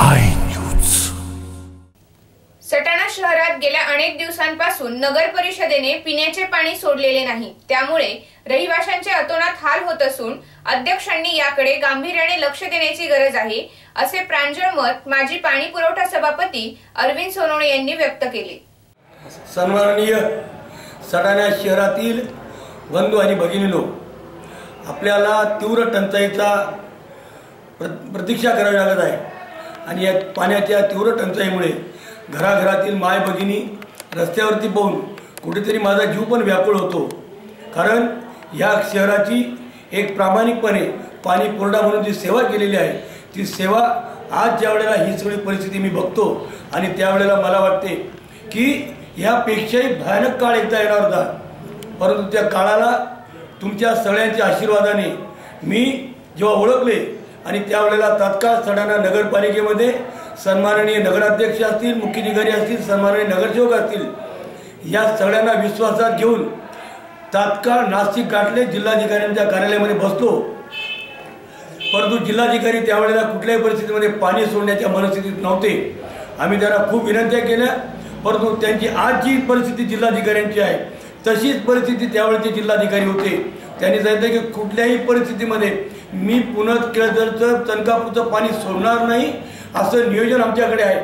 I news Satana शहरात गेल्या अनेक दिवसांपासून नगर परिषदेने पिण्याचे पाणी सोडलेले नाही. त्यामुळे रहिवाशांचे अतोनात हाल होत असून अध्यक्षांनी याकडे गांभीर्याने लक्ष देण्याची गरज आहे असे प्रांजळ मत माजी पाणी पुरवठा सभापती अरविंद सोनवणे यांनी व्यक्त केले. सन्माननीय सटाणा शहरातील बंधू आणि भगिनीनो आपल्याला तीव्र टंचाईचा प्र प्रतीक्षा करावी लागत आहे. आणि या पाण्याच्या तीव्र टंचाईमुळे घराघरातील माय भगिनी रस्त्यावरती पाहून कुठेतरी माझा जीव पण व्याकुळ होतो. कारण या शहराची एक प्रामाणिकपणे पाणी पुरवठा म्हणून जी सेवा केलेली आहे ती सेवा आज ज्या वेळेला ही सगळी परिस्थिती मी बघतो आणि त्यावेळेला मला वाटते की यापेक्षाही भयानक काळ एकदा येणार होता. परंतु त्या काळाला तुमच्या सगळ्यांच्या आशीर्वादाने मी जेव्हा ओळखले आणि त्यावेळेला तात्काळ सडाणा नगरपालिकेमध्ये सन्माननीय नगराध्यक्ष असतील मुख्याधिकारी असतील सन्माननीय नगरसेवक असतील या सगळ्यांना विश्वासात घेऊन तात्काळ नाशिक गाठले जिल्हाधिकाऱ्यांच्या कार्यालयामध्ये बसलो. परंतु जिल्हाधिकारी त्यावेळेला कुठल्याही परिस्थितीमध्ये पाणी सोडण्याच्या मनस्थितीत नव्हते. आम्ही त्यांना खूप विनंत्या केल्या परंतु त्यांची आज जी परिस्थिती जिल्हाधिकाऱ्यांची आहे. तशीच परिस्थिती त्यावेळेचे जिल्हाधिकारी होते. त्यांनी सांगितलं की कुठल्याही परिस्थितीमध्ये मी पुन्हा केळझरचं तणकापूरचं पाणी सोडणार नाही असं नियोजन आमच्याकडे आहे.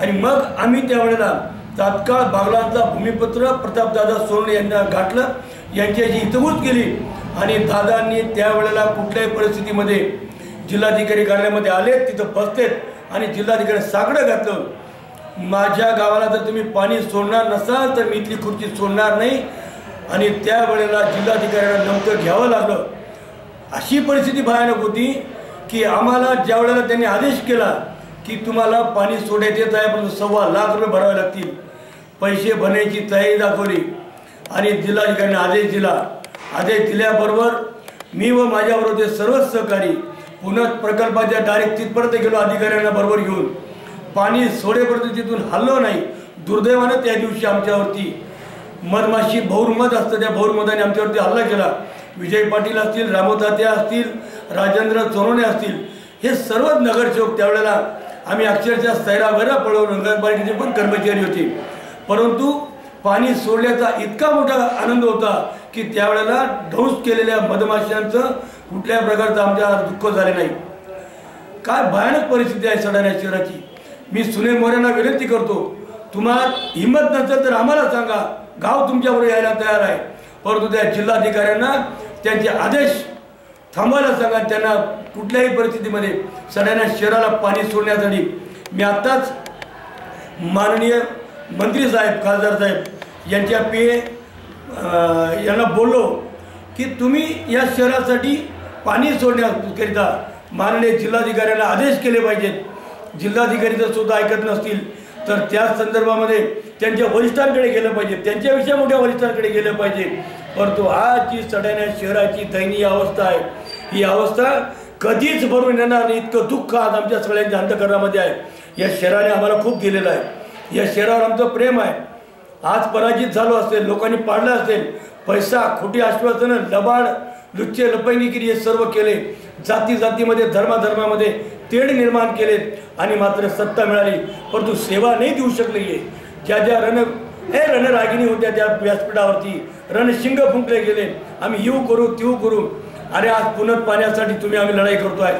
आणि मग आम्ही त्यावेळेला तात्काळ बागलांचा भूमिपत्र प्रतापदादा सोनवणे यांना गाठलं. यांच्याशी हितगुज केली. आणि दादांनी त्यावेळेला कुठल्याही परिस्थितीमध्ये जिल्हाधिकारी कार्यालयामध्ये आले तिथं बसलेत आणि जिल्हाधिकारी साकडं घातलं. माझ्या गावाला जर तुम्ही पाणी सोडणार नसाल तर मी इथली खुर्ची सोडणार नाही. आणि त्यावेळेला जिल्हाधिकाऱ्यांना नमतं घ्यावं लागलं. अशी परिस्थिती भयानक होती की आम्हाला ज्या वेळेला त्यांनी आदेश केला की तुम्हाला पाणी सोडायचं येत आहे परंतु सव्वा लाख रुपये भरावे लागतील. पैसे भरण्याची तयारी दाखवली. आणि जिल्हाधिकाऱ्यांनी आदेश दिला. आदेश दिल्याबरोबर मी व माझ्याबरोबर सर्वच सहकारी पुन्हा प्रकल्पाच्या डायरेक्ट तिथपर्यंत गेलो अधिकाऱ्यांना बरोबर घेऊन. पाणी सोडेपर्यंत तिथून हल्लो नाही. दुर्दैवानं त्या दिवशी आमच्यावरती मधमाशी भौरमध असतं त्या बहुरमताने आमच्यावरती हल्ला केला. विजय पाटील असतील रामोतात्या असतील राजेंद्र चोरोणे असतील हे सर्वच नगरसेवक त्यावेळेला आम्ही अक्षरशः सैरावैरा पळवून नगरपालिकेचे पण कर्मचारी होते. परंतु पाणी सोडल्याचा इतका मोठा आनंद होता की त्यावेळेला ढौस केलेल्या मधमाशांचं कुठल्याही प्रकारचं आमच्या दुःख झाले नाही. काय भयानक परिस्थिती आहे सडाण्या शहराची. मी सुने मोऱ्यांना विनंती करतो तुम्हाला हिंमत नसेल तर आम्हाला सांगा गाव तुमच्याबरोबर यायला तयार आहे. परंतु त्या जिल्हाधिकाऱ्यांना त्यांचे आदेश थांबवायला सांगा त्यांना कुठल्याही परिस्थितीमध्ये सगळ्यांना शहराला पाणी सोडण्यासाठी. मी आत्ताच माननीय मंत्री साहेब खासदार साहेब यांच्या पे यांना बोललो की तुम्ही या शहरासाठी पाणी सोडण्याकरिता माननीय जिल्हाधिकाऱ्यांना आदेश केले पाहिजेत. जिल्हाधिकारी जर सुद्धा ऐकत नसतील तर त्या संदर्भामध्ये त्यांच्या वरिष्ठांकडे गेलं पाहिजे. त्यांच्यापेक्षा मोठ्या वरिष्ठांकडे गेलं पाहिजे. परंतु आज जी सड्याण्या शहराची दयनीय अवस्था आहे. ही अवस्था कधीच भरून येणार नाही. इतकं दुःख आज आमच्या सगळ्यांच्या अंतकरणामध्ये आहे. या शहराने आम्हाला खूप दिलेलं आहे. या शहरावर आमचं प्रेम आहे. आज पराजित झालो असेल लोकांनी पाडलं असेल पैसा खोटी आश्वासनं लबाड लुच्चे लपैनिगिरी हे सर्व केले. जाती जातीमध्ये धर्माधर्मामध्ये तेढ निर्माण केले आणि मात्र सत्ता मिळाली. परंतु सेवा नाही देऊ शकली. आहे ज्या ज्या रण हे रणरागिणी होत्या त्या व्यासपीठावरती रणशिंग फुंकले गेले. आम्ही येऊ करू तेऊ करू. अरे आज पुनत पाण्यासाठी तुम्ही आम्ही लढाई करतोय.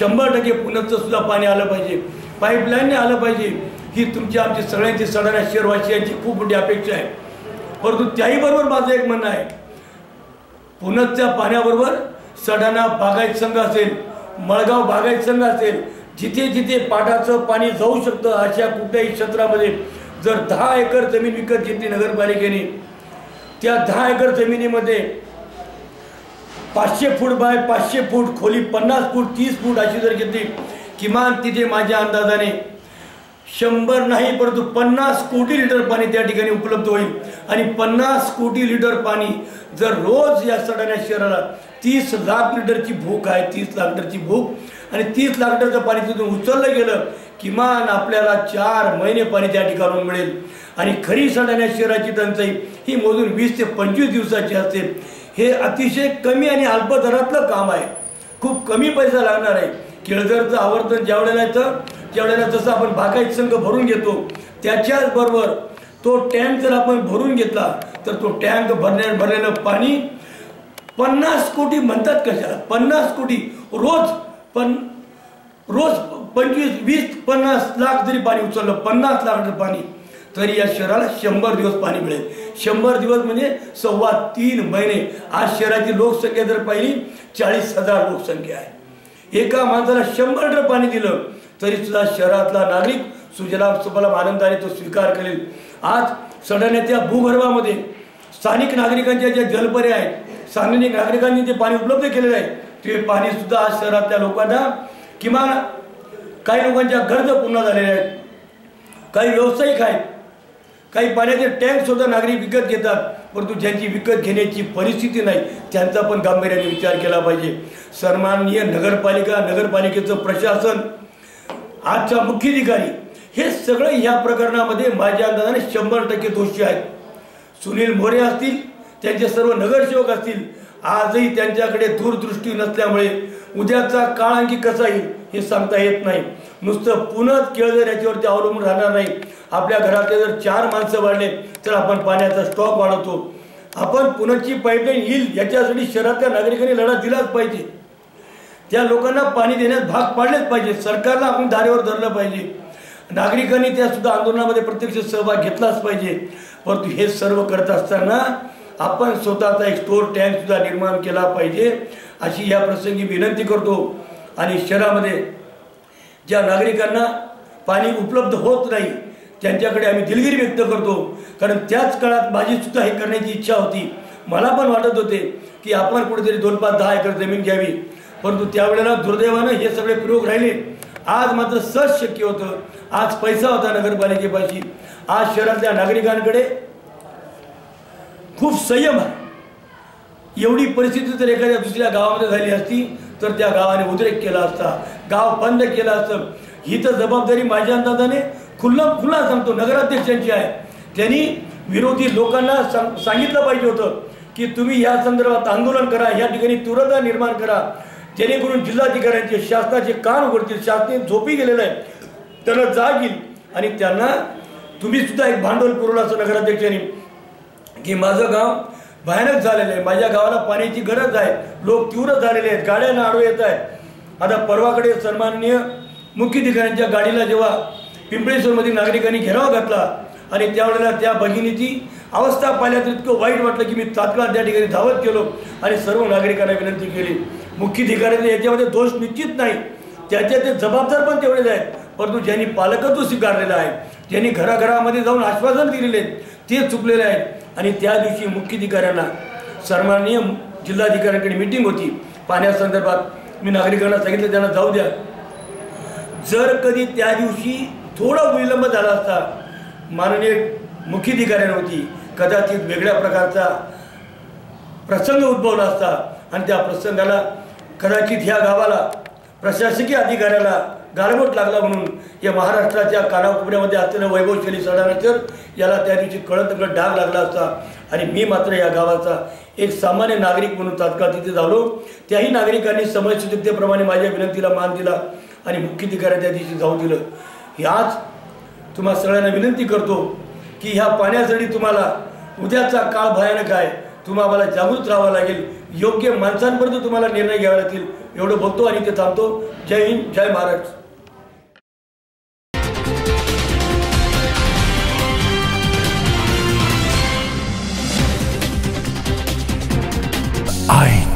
शंभर टक्के पुनतचं सुद्धा पाणी आलं पाहिजे. पाईपलाईनने आलं पाहिजे. ही तुमची आमची सगळ्यांची सगळ्या शहरवासियांची खूप मोठी अपेक्षा आहे. परंतु त्याही बरोबर माझं एक म्हणणं आहे. पुनतच्या पाण्याबरोबर सडाणा बागायत संघ असेल मळगाव बागायत संघ असेल जिथे जिथे पाटाचं पाणी जाऊ शकतं अशा कुठल्याही क्षेत्रामध्ये जर दहा एकर जमीन विकत घेतली नगरपालिकेने त्या दहा एकर जमिनीमध्ये पाचशे फूट बाय पाचशे फूट खोली पन्नास फूट तीस फूट अशी जर घेतली किमान तिथे माझ्या अंदाजाने शंभर नाही परंतु पन्नास कोटी लिटर पाणी त्या ठिकाणी उपलब्ध होईल. आणि पन्नास कोटी लिटर पाणी जर रोज या सडाण्या शहराला तीस लाख लिटरची भूक आहे तीस लाख लिटरची भूक आणि तीस लाख लिटरचं पाणी तिथून उचललं गेलं किमान आपल्याला चार महिने पाणी त्या ठिकाणून मिळेल. आणि खरी सडाण्या शहराची टंचाई ही मोजून वीस ते पंचवीस दिवसाची असते. हे अतिशय कमी आणि अल्प दरातलं काम आहे. खूप कमी पैसा लागणार आहे. केळझरचं आवर्तन ज्या वेळेला येतं त्यावेळेला जसं आपण बागायत संघ भरून घेतो त्याच्याच बरोबर तो टँक जर आपण भरून घेतला तर तो टँक भरण्या भरलेलं पाणी पन्नास कोटी म्हणतात कशाला? पन्नास कोटी. रोज पण रोज पंचवीस वीस पन्नास लाख जरी पाणी उचललं पन्नास लाख पाणी तरी या शहराला शंभर दिवस पाणी मिळेल. शंभर दिवस म्हणजे सव्वा तीन महिने. आज शहराची लोकसंख्या जर पाहिली चाळीस हजार लोकसंख्या आहे. एका माणसाला शंभर लिटर पाणी दिलं तरी सुद्धा शहरातला नागरिक सुजलाम सुफलाम आनंदाने तो स्वीकार करेल. आज सडण्याच्या भूगर्भामध्ये स्थानिक नागरिकांच्या ज्या जलपर्या आहेत स्थानिक नागरिकांनी जे पाणी उपलब्ध केलेलं आहे ते पाणीसुद्धा आज शहरातल्या लोकांना किमान काही लोकांच्या गरज पूर्ण झालेल्या आहेत. काही व्यावसायिक आहेत. काही पाण्याचे टँक सुद्धा नागरिक विकत घेतात परंतु ज्यांची विकत घेण्याची परिस्थिती नाही त्यांचा पण गांभीर्याने विचार केला पाहिजे. सन्माननीय नगरपालिका नगरपालिकेचं प्रशासन आजचा मुख्याधिकारी हे सगळे या प्रकरणामध्ये माझ्या अंदाजाने शंभर टक्के दोषी आहेत. सुनील मोरे असतील त्यांचे सर्व नगरसेवक असतील आजही त्यांच्याकडे दूरदृष्टी नसल्यामुळे उद्याचा काळ आणखी कसा येईल हे सांगता येत नाही. नुसतं पुनत केळ जर याच्यावरती अवलंबून राहणार नाही. आपल्या घरातले जर चार माणसं वाढले तर आपण पाण्याचा स्टॉक वाढवतो. आपण पुनची पाईपलाईन येईल याच्यासाठी शहरातल्या नागरिकांनी लढा दिलाच पाहिजे. त्या लोकांना पाणी देण्यास भाग पाडलेच पाहिजे. सरकारला आपण धारेवर धरलं पाहिजे. नागरिकांनी त्या सुद्धा आंदोलनामध्ये प्रत्यक्ष सहभाग घेतलाच पाहिजे. परंतु हे सर्व करत असताना आपण स्वतःचा एक स्टोर टँक सुद्धा निर्माण केला पाहिजे. अशी या प्रसंगी विनंती करतो. आणि शहरामध्ये ज्या नागरिकांना पाणी उपलब्ध होत नाही त्यांच्याकडे आम्ही दिलगिरी व्यक्त करतो. कारण त्याच काळात माझी सुद्धा हे करण्याची इच्छा होती. मला पण वाटत होते की आपण कुठेतरी दोन पाच दहा एकर जमीन घ्यावी. परंतु त्यावेळेला दुर्दैवानं हे सगळे प्रयोग राहिले. आज मात्र सहज शक्य होतं. आज पैसा होता नगरपालिकेपाशी. आज शहरातल्या नागरिकांकडे खूप संयम आहे. एवढी परिस्थिती जर एखाद्या दुसऱ्या गावामध्ये झाली असती तर त्या गावाने उद्रेक केला असता गाव बंद केलं असतं. ही तर जबाबदारी माझ्या अंदाजाने खुल्ला खुल्ला सांगतो नगराध्यक्षांची आहे. त्यांनी विरोधी लोकांना सांग सांगितलं पाहिजे होतं की तुम्ही या संदर्भात आंदोलन करा या ठिकाणी तीव्रता निर्माण करा. जेणेकरून जिल्हाधिकाऱ्यांचे शासनाचे कान उघडतील शासने झोपी गेलेलं आहे. त्यांना जाग येईल. आणि त्यांना तुम्ही सुद्धा एक भांडवल पुरवलं असं नगराध्यक्षांनी की माझं गाव भयानक झालेलं आहे. माझ्या गावाला पाण्याची गरज आहे. लोक तीव्र झालेले आहेत. गाड्यांना आडवे येत आहेत. आता परवाकडे सन्माननीय मुख्याधिकाऱ्यांच्या गाडीला जेव्हा पिंपळेश्वरमधील नागरिकांनी घेराव घातला आणि त्यावेळेला त्या भगिनीची अवस्था पाहिल्याचं इतकं वाईट वाटलं की मी तात्काळ त्या ठिकाणी धावत गेलो आणि सर्व नागरिकांना विनंती केली. मुख्याधिकाऱ्यांनी याच्यामध्ये दोष निश्चित नाही. त्याच्या ते जबाबदार पण तेवढेच आहेत. परंतु ज्यांनी पालकत्व स्वीकारलेलं आहे ज्यांनी घराघरामध्ये जाऊन आश्वासन दिलेले आहेत ते चुकलेले आहेत. आणि त्या दिवशी मुख्याधिकाऱ्यांना सन्माननीय जिल्हाधिकाऱ्यांकडे मिटिंग होती. पाण्यासंदर्भात मी नागरिकांना सांगितलं त्यांना जाऊ द्या. जर कधी त्या दिवशी थोडा विलंब झाला असता माननीय मुख्याधिकाऱ्यांवरती कदाचित वेगळ्या प्रकारचा प्रसंग उद्भवला असता आणि त्या प्रसंगाला कदाचित ह्या गावाला प्रशासकीय अधिकाऱ्याला गारबोट लागला म्हणून या महाराष्ट्राच्या कानाकोपऱ्यामध्ये असलेलं वैभवशाली सणानंतर याला त्या दिवशी कळत कळत डाग लागला असता. आणि मी मात्र या गावाचा एक सामान्य नागरिक म्हणून तात्काळ तिथे झालो त्याही नागरिकांनी समयसूचकतेप्रमाणे माझ्या विनंतीला मान दिला आणि मुख्याधिकाऱ्या त्या दिवशी जाऊ दिलं. ही आज तुम्हा सगळ्यांना विनंती करतो की ह्या पाण्यासाठी तुम्हाला उद्याचा काळ भयानक आहे. तुम्हाला जागृत राहावं लागेल. योग्य माणसांपर्यंत तुम्हाला निर्णय घ्यावे लागतील. एवढं बोलतो आणि ते थांबतो. जय हिंद जय महाराष्ट्र I